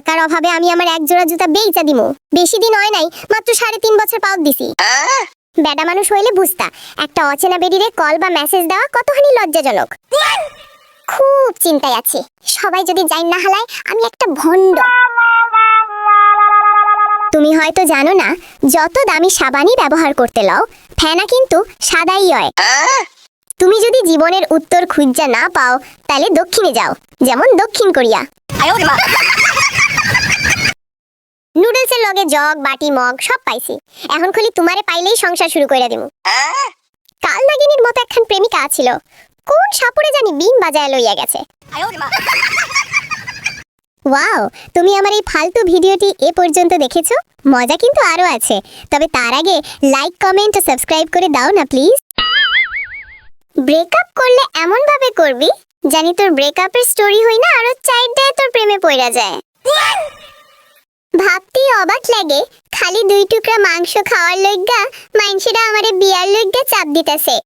টাকার অভাবে আমি আমার এক জোড়া জুতা বেইচা দিমু। বেশি দিন হয় নাই, মাত্র সাড়ে তিন বছর পাওয়ার দিছি। বেডা মানুষ হইলে বুঝতা, একটা অচেনা বেডিরে কল বা মেসেজ দেওয়া কতখানি লজ্জাজনক। খুব চিন্তায় আছি। সবাই যদি যাই না হালায়, আমি একটা ভণ্ড। তুমি হয়তো জানো না, যত দামি সাবানই ব্যবহার করতে লও, ফেনা কিন্তু সাদাই হয়। তুমি যদি জীবনের উত্তর খুঁজা না পাও, তাহলে দক্ষিণে যাও, যেমন দক্ষিণ কোরিয়া। লগে জগ বাটি মগ সব পাইছি। এখন খালি তোমারে পাইলেই সংসার শুরু করে দিমু। কাল নাগিনীর মতো একখান প্রেমিকা আছিল। কোন সাপুরে জানি বিন বাজায় লইয়া গেছে। ওয়াও তুমি আমার এই ফালতু ভিডিওটি এ পর্যন্ত দেখেছ? মজা কিন্তু আরও আছে। তবে তার আগে লাইক কমেন্ট ও সাবস্ক্রাইব করে দাও না প্লিজ ব্রেকআপ করলে এমন ভাবে করবি? জানি তোর ব্রেকআপের স্টোরি হই না আরও চারটায় তোর প্রেমে পড়া যায়। অবাক লাগে। খালি দুই টুকরা মাংস খাওয়ার লইগা মাইনসেরা আমারে বিয়ার লইগা চাপ দিতেছে।